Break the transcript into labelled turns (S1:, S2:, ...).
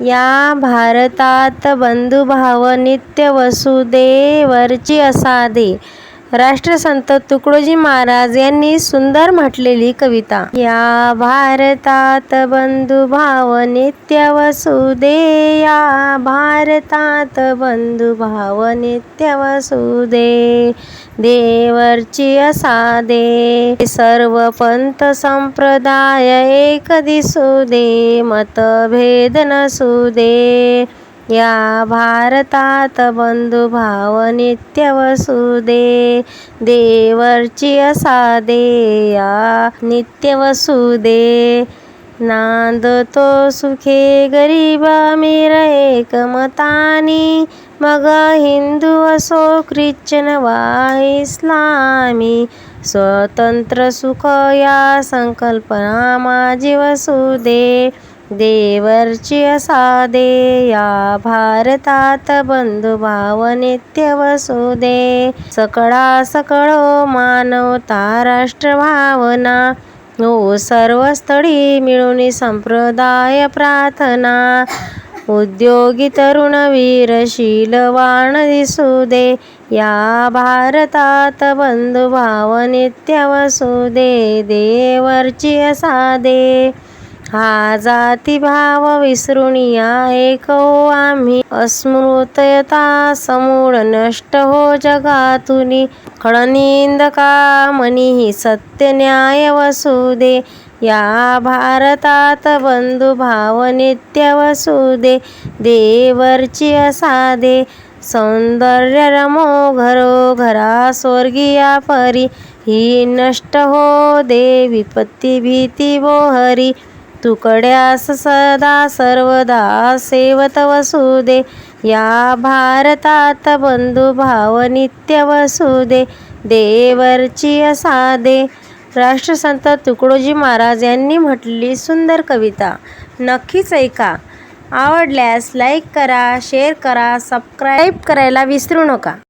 S1: या भारतात बंधुभाव नित्य वसुदेवरची असादे राष्ट्रसंत तुकडोजी महाराज यांनी सुंदर म्हटलेली कविता. या भारतात बंधुभाव नित्य वसुदे या भारतात बंधुभाव नित्य वसुदे देवरची असादे सर्व पंथ संप्रदाय एक दिसू दे मतभेद नसू दे. या भारतात बंधुभाव नित्य वसुदे देवरची असादे या नित्य वसुदे नांदतो सुखे गरीब अमीर एकमतानी. मग हिंदू असो ख्रिश्चन वा इस्लामी. स्वतंत्र सुख या संकल्पना माझी वसुदे देवरची असादे या भारतात बंधुभाव नित्य वसुदे. सकळा सकळो मानवता राष्ट्रभावना हो सर्वस्थळी मिळून संप्रदाय प्रार्थना. उद्योगी तरुण वीरशीलवाण दिसू दे या भारतात बंधुभाव नित्य वसुदे देवरची असादे. हा जातीभाव विसरून या एक हो आम्ही. अस्मृतयता समूळ नष्ट हो जगातुनी. खळनिंदका मनी सत्य न्याय वसुदे. या भारतात बंधुभाव नित्य वसुदे. देवरची असादे सौंदर्य रमो घरो घरा स्वर्गीया परी. ही नष्ट हो दे विपत्ती भीती बोहरी. तुकड्यास सदा सर्वदा सेवत वसुदे. या भारतात बंधुभाव नित्य वसुदे. देवरची असादे. राष्ट्रसंत तुकडोजी महाराज यांनी म्हटली सुंदर कविता. नक्कीच ऐका. आवडल्यास लाईक करा शेअर करा सबस्क्राईब करायला विसरू नका.